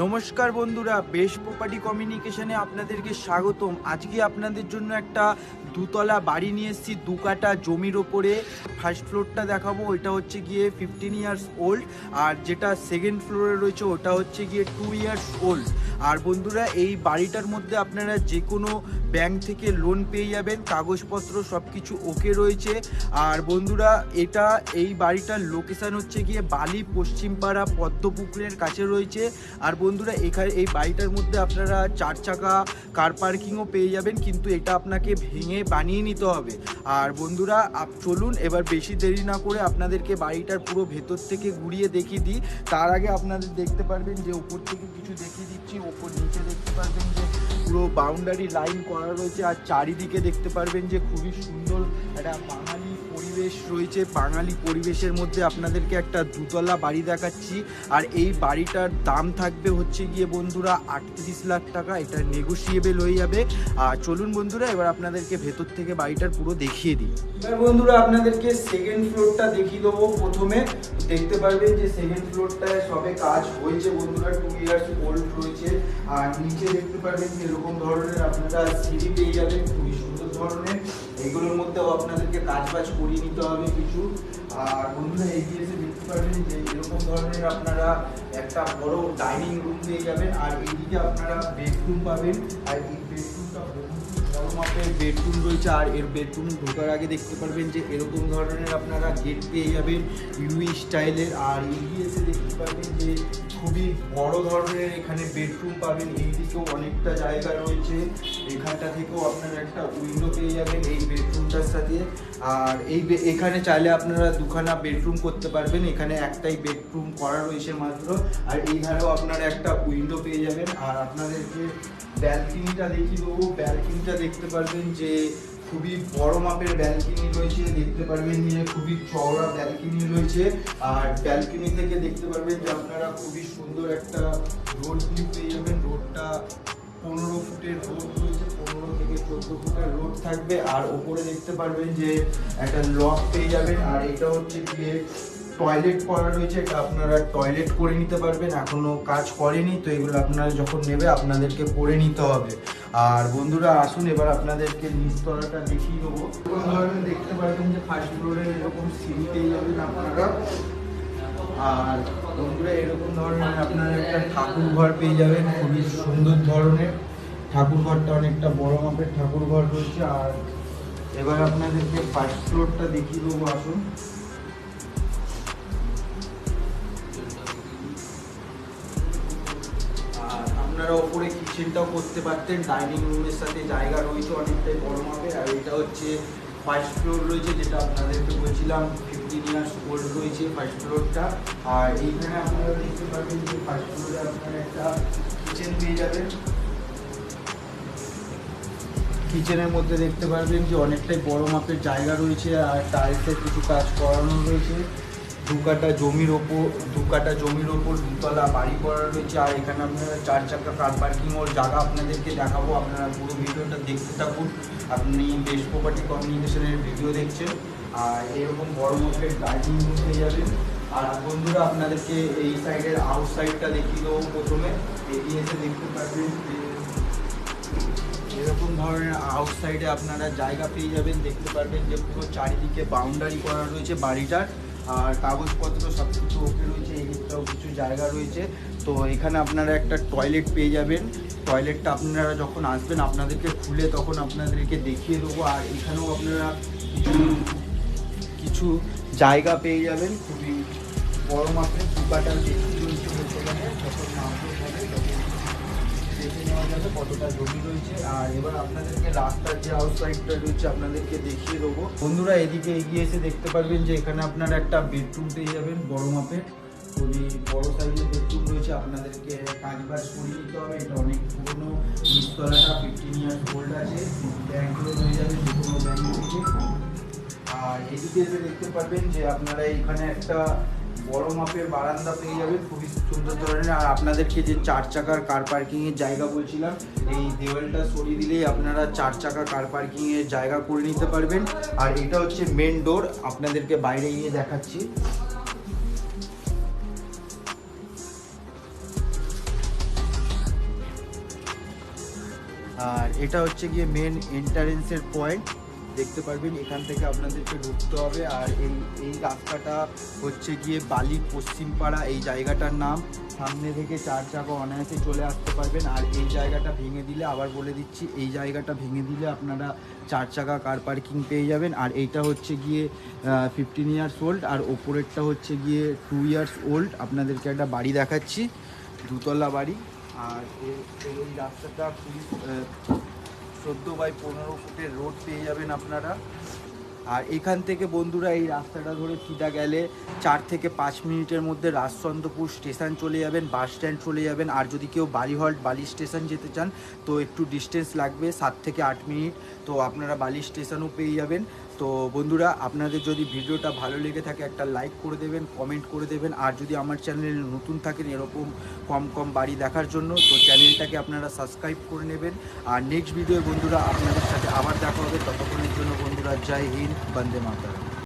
নমস্কার বন্ধুরা বেশ প্রপার্টি কমিউনিকেশনে আপনাদেরকে স্বাগতম। আজকে আপনাদের জন্য একটা দুতলা বাড়ি নিয়ে এসেছি, দু কাটা জমির ওপরে। ফার্স্ট ফ্লোরটা দেখাবো, ওইটা হচ্ছে গিয়ে ফিফটিন ইয়ার্স ওল্ড আর যেটা সেকেন্ড ফ্লোরে রয়েছে, ওটা হচ্ছে গিয়ে টু ইয়ার্স ওল্ড আর বন্ধুরা, এই বাড়িটার মধ্যে আপনারা যে কোনো ব্যাংক থেকে লোন পেয়ে যাবেন, কাগজপত্র সব কিছু ওকে রয়েছে। আর বন্ধুরা, এটা, এই বাড়িটার লোকেশন হচ্ছে গিয়ে বালি পশ্চিমপাড়া পদ্মপুকুরের কাছে রয়েছে। আর বন্ধুরা, এখানে, এই বাড়িটার মধ্যে আপনারা চার চাকা কার পার্কিংও পেয়ে যাবেন, কিন্তু এটা আপনাকে ভেঙে বানিয়ে নিতে হবে। আর বন্ধুরা চলুন এবার বেশি দেরি না করে আপনাদেরকে বাড়িটার পুরো ভেতর থেকে ঘুরিয়ে দেখিয়ে দিই। তার আগে আপনাদের দেখতে পারবেন যে উপর থেকে কিছু দেখিয়ে দিচ্ছি। ওপর নিচে দেখতে পারবেন যে পুরো বাউন্ডারি লাইন করা রয়েছে। আর চারিদিকে দেখতে পারবেন যে খুবই সুন্দর একটা বাঙালি পরিবেশ রয়েছে, বাঙালি পরিবেশের মধ্যে আপনাদেরকে একটা দুতলা বাড়ি দেখাচ্ছি। আর এই বাড়িটার দাম থাকবে হচ্ছে গিয়ে বন্ধুরা আটত্রিশ লাখ টাকা, এটা নেগোসিয়েবল হয়ে যাবে। আর চলুন বন্ধুরা, এবার আপনাদেরকে ভেতর থেকে বাড়িটার পুরো দেখিয়ে দিই। এবার বন্ধুরা, আপনাদেরকে সেকেন্ড ফ্লোরটা দেখিয়ে দেবো প্রথমে। দেখতে পারবেন যে সেকেন্ড ফ্লোরটায় সবে কাজ হয়েছে বন্ধুরা টু ইয়ার্স ওল্ড রয়েছে। আর নিচে দেখতে পারবেন এরকম ধরনের আপনারা সিঁড়ি পেয়ে যাবেন, খুবই সুন্দর ধরনের। এগুলোর মধ্যেও আপনাদেরকে কাজ বাজ করিয়ে নিতে হবে কিছু। আর বন্ধুরা এগিয়ে এসে দেখতে পারবেন যে এরকম ধরনের আপনারা একটা বড় ডাইনিং রুম পেয়ে যাবেন, আর এইদিকে আপনারা বেডরুম পাবেন। আর এই বেডরুমটা বেডরুম রয়েছে, আর এর বেডরুম ঢোকার আগে দেখতে পারবেন যে এরকম ধরনের আপনারা গেট পেয়ে যাবেন, ইউই স্টাইলের। আর এগিয়ে এসে দেখতে পারবেন যে খুবই বড় ধরনের এখানে বেডরুম পাবেন। এইদিকেও অনেকটা জায়গা রয়েছে। এখানটা থেকেও আপনারা একটা উইন্ডো পেয়ে যাবেন এই বেডরুমটার সাথে। আর এই এখানে চাইলে আপনারা দুখানা বেডরুম করতে পারবেন। এখানে একটাই বেডরুম করা রয়েছে মাত্র। আর এই ধারেও আপনারা একটা উইন্ডো পেয়ে যাবেন। আর আপনাদেরকে ব্যালকিনিটা দেখিয়ে দেবো। ব্যালকনিটা দেখতে পারবেন যে খুবই বড় মাপের ব্যালকনি রয়েছে, দেখতে পারবেন যে খুবই চওড়া ব্যালকনি রয়েছে। আর ব্যালকনি থেকে দেখতে পারবেন যে আপনারা খুবই সুন্দর একটা রোড ভিউ পেয়ে যাবেন। রোডটা পনেরো ফুটের রোড রয়েছে, পনেরো থেকে চোদ্দ ফুটের রোড থাকবে। আর ওপরে দেখতে পারবেন যে একটা লক পেয়ে যাবেন। আর এটা হচ্ছে গিয়ে টয়লেট করা রয়েছে, এটা আপনারা টয়লেট করে নিতে পারবেন, এখনও কাজ করেনি, তো এগুলো আপনারা যখন নেবে আপনাদেরকে করে নিতে হবে। আর বন্ধুরা, আসুন, এবার আপনাদেরকে নিচতলাটা দেখিয়ে দেবো। এরকম ধরনের দেখতে পারবেন যে ফার্স্ট ফ্লোরে এরকম সিঁড়ি পেয়ে যাবেন আপনারা। আর বন্ধুরা, এরকম ধরনের আপনারা একটা ঠাকুর ঘর পেয়ে যাবেন, খুবই সুন্দর ধরনের। ঠাকুর ঘরটা অনেকটা বড় মাপের ঠাকুর ঘর রয়েছে। আর এবার আপনাদেরকে ফার্স্ট ফ্লোরটা দেখিয়ে দেবো, আসুন। আপনারা ওপরে কিচেনটাও করতে পারতেন? ডাইনিং রুমের সাথে জায়গা রয়েছে অনেকটাই বড় মাপের, আর এটা হচ্ছে ফার্স্ট ফ্লোর রয়েছে, যেটা আপনাদেরকে বলছিলাম ফিফটিন ইয়ার্স ওল্ড রয়েছে ফার্স্ট ফ্লোরটা আর এইখানে আপনারা দেখতে পারবেন যে ফার্স্ট ফ্লোরে আপনারা একটা কিচেন পেয়ে যাবেন। কিচেনের মধ্যে দেখতে পারবেন যে অনেকটাই বড় মাপের জায়গা রয়েছে, আর টাইলসের কিছু কাজ করানো রয়েছে। দু কাটা জমির ওপর, দু কাটা জমির ওপর দুতলা বাড়ি করা রয়েছে। আর এখানে আপনারা চার চাকা কার পার্কিং ওর জায়গা আপনাদেরকে দেখাবো। আপনারা পুরো ভিডিওটা দেখতে থাকুন। আপনি বেশ প্রপার্টি কমিউনিকেশনের ভিডিও দেখছেন। আর এরকম বড় ডাইনিং রুম পেয়ে যাবেন। আর বন্ধুরা, আপনাদেরকে এই সাইডের আউট সাইডটা দেখিয়ে দেবো প্রথমে। এগিয়ে এসে দেখতে পারবেন এরকম ধরনের আউটসাইডে আপনারা জায়গা পেয়ে যাবেন। দেখতে পারবেন যে পুরো চারিদিকে বাউন্ডারি করা রয়েছে বাড়িটার। আর কাগজপত্র সব কিছু ওকে রয়েছে, এই দিকটাও কিছু জায়গা রয়েছে। তো এখানে আপনারা একটা টয়লেট পেয়ে যাবেন। টয়লেটটা আপনারা যখন আসবেন, আপনাদেরকে খুলে তখন আপনাদেরকে দেখিয়ে দেবো। আর এখানেও আপনারা কিছু জায়গা পেয়ে যাবেন। খুবই বড় মাপের দুপাটার বেশি রয়েছে যখন মাপের হবে তখন দেখে নেওয়া যাবে কতটা জমি রয়েছে। আর এবার আপনাদেরকে রাস্তার যে আউটসাইডটা রয়েছে, আপনাদেরকে দেখিয়ে দেবো। বন্ধুরা, এদিকে এগিয়ে এসে দেখতে পারবেন যে এখানে আপনারা একটা বেডরুম পেয়ে যাবেন, বড় মাপের। খুবই বড় সাইজের বেডরুম রয়েছে। আপনাদেরকে কাজ বাজ করিয়ে নিতে হবে। এটা অনেক পুরনো। নিচতলাটা ফিফটিন ইয়ার্স ওল্ড আছে। ব্যাংকগুলো হয়ে যাবে যে কোনো ব্যাংক থেকে। আর এদিকে এসে দেখতে পারবেন যে আপনারা এখানে একটা বড় মাপের বারান্দা পেয়ে যাবেন, খুবই সুন্দর ধরনের। আর আপনাদেরকে যে চার চাকার কার পার্কিংয়ের জায়গা বলছিলাম, এই দেওয়ালটা সরিয়ে দিলেই আপনারা চার চাকা কার পার্কিংয়ের জায়গা করে নিতে পারবেন। আর এটা হচ্ছে মেন ডোর আপনাদেরকে বাইরে গিয়ে দেখাচ্ছি। আর এটা হচ্ছে গিয়ে মেন এন্টারেন্সের পয়েন্ট দেখতে পারবেন, এখান থেকে আপনাদেরকে ঢুকতে হবে। আর এই এই রাস্তাটা হচ্ছে গিয়ে বালি পশ্চিমপাড়া, এই জায়গাটার নাম। সামনে থেকে চার চাকা অনায়াসে চলে আসতে পারবেন। আর এই জায়গাটা ভেঙে দিলে, আবার বলে দিচ্ছি, এই জায়গাটা ভেঙে দিলে আপনারা চার চাকা কার পার্কিং পেয়ে যাবেন। আর এইটা হচ্ছে গিয়ে ফিফটিন ইয়ার্স ওল্ড আর ওপরেরটা হচ্ছে গিয়ে টু ইয়ার্স ওল্ড আপনাদেরকে একটা বাড়ি দেখাচ্ছি, দুতলা বাড়ি। আর এই রাস্তাটা খুবই চোদ্দ বাই পনেরো ফুটের রোড পেয়ে যাবেন আপনারা। আর এখান থেকে বন্ধুরা এই রাস্তাটা ধরে সিধা গেলে চার থেকে পাঁচ মিনিটের মধ্যে রাজচন্দ্রপুর স্টেশন চলে যাবেন, বাস স্ট্যান্ড চলে যাবেন। আর যদি কেউ বালিহল্ট বালি স্টেশন যেতে চান, তো একটু ডিস্টেন্স লাগবে, সাত থেকে আট মিনিট। তো আপনারা বালি স্টেশনও পেয়ে যাবেন। তো বন্ধুরা, আপনাদের যদি ভিডিওটা ভালো লেগে থাকে, একটা লাইক করে দেবেন কমেন্ট করে দেবেন। আর যদি আমার চ্যানেল নতুন থাকেন এরকম কম কম বাড়ি দেখার জন্য, তো চ্যানেলটাকে আপনারা সাবস্ক্রাইব করে নেবেন। আর নেক্সট ভিডিও বন্ধুরা, আপনাদের সাথে আবার দেখা হবে। ততক্ষণের জন্য বন্ধুরা, জয় হিন্দ, বন্দে মাতারা